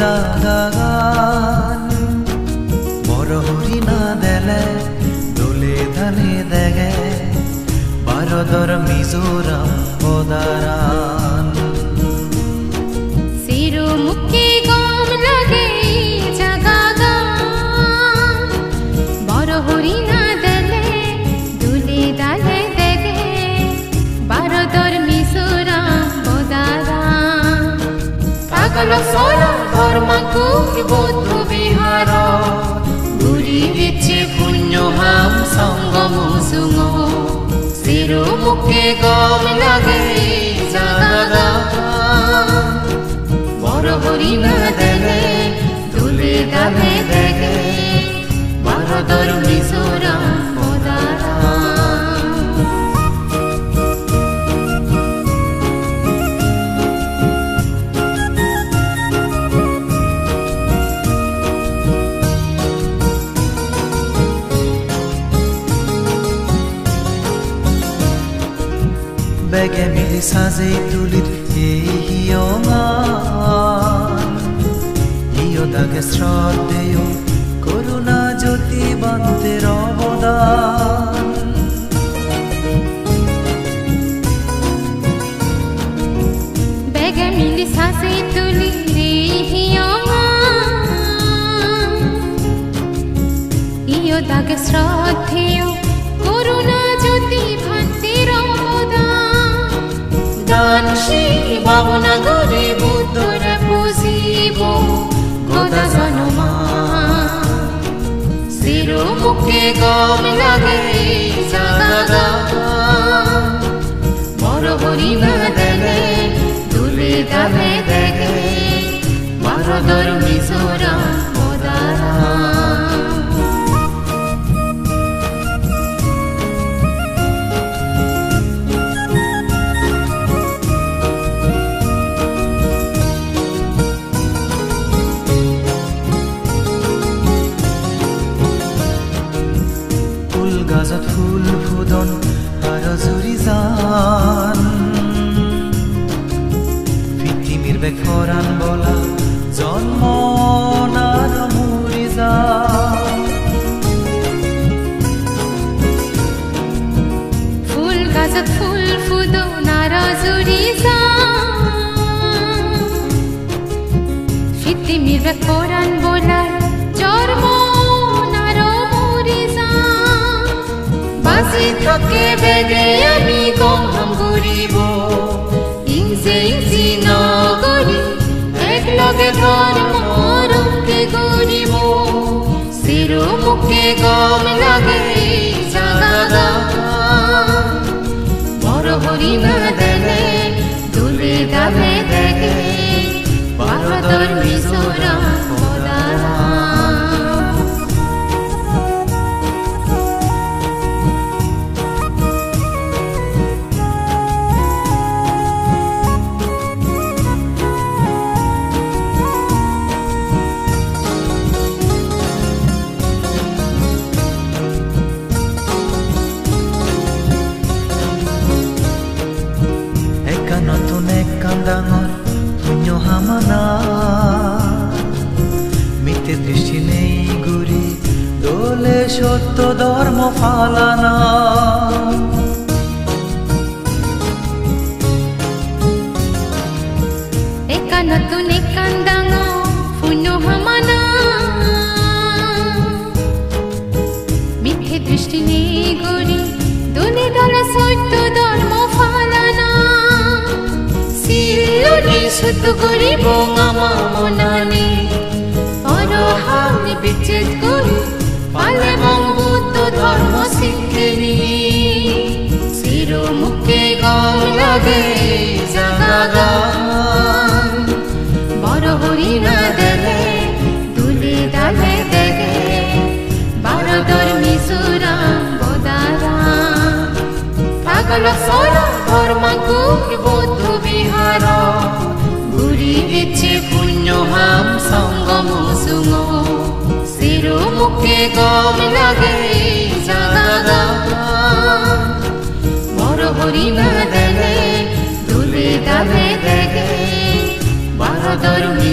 জাগান মরহরি না দেলে দোলে ধানে দেগে ভারতর মিজোরাম পদারান সিরু মুখে পাগল সর ধর্মকু বৌদ্ধ বিহার। ঘুরি দিচ্ছে পুণ্য হাম সঙ্গম সুঙ সিরু মুখে গম বড় দেলে দুলে বেগে মিলি সাজে তুলির এই হিয় দাগে শ্রদ্ধেয় করুণা জ্যোতি বন্তের অবদান বেগে মিলি শ্বাসে তুলি ইয় দাগে শ্রদ্ধেয় শিল ভাবনা গরে বুদ্ধরে পুজিব গদা জনমা সিরু মুখে গম লাগে জাগা বড় হরিণা দেলে দুলে দালে দেখে ভারতর মিজোরাম। গাজত ফুল, ফুদন আর জুৰি যান পৃথিৱীৰ বেগ ফৰাণ বলা জন্ম নাৰ মুৰি ফুল গাজত ফুল ফুদো নারাজুরি ফিতি মিরবে কোরআন বলার থাকে বেগে আমি গম করিব। ইংসে ইংসি নগরি, এক লগে ধর্ম রূপকে করিব সিরু মুখে গম সত্য ধৰ্ম ফালানা একা নতুন একান দৃষ্টি সত্য ধর্ম ফালানা সিল্লনি সুত করিব আমা মনানি। করি বালাসরা ধর্মকুক বৌদ্ধ বিহার ঘুরি বিচে পুণ্যহাম সঙ্গম সুম শিরু মুখে গম লাগে জাগা বড় হরি না বারো দরুণী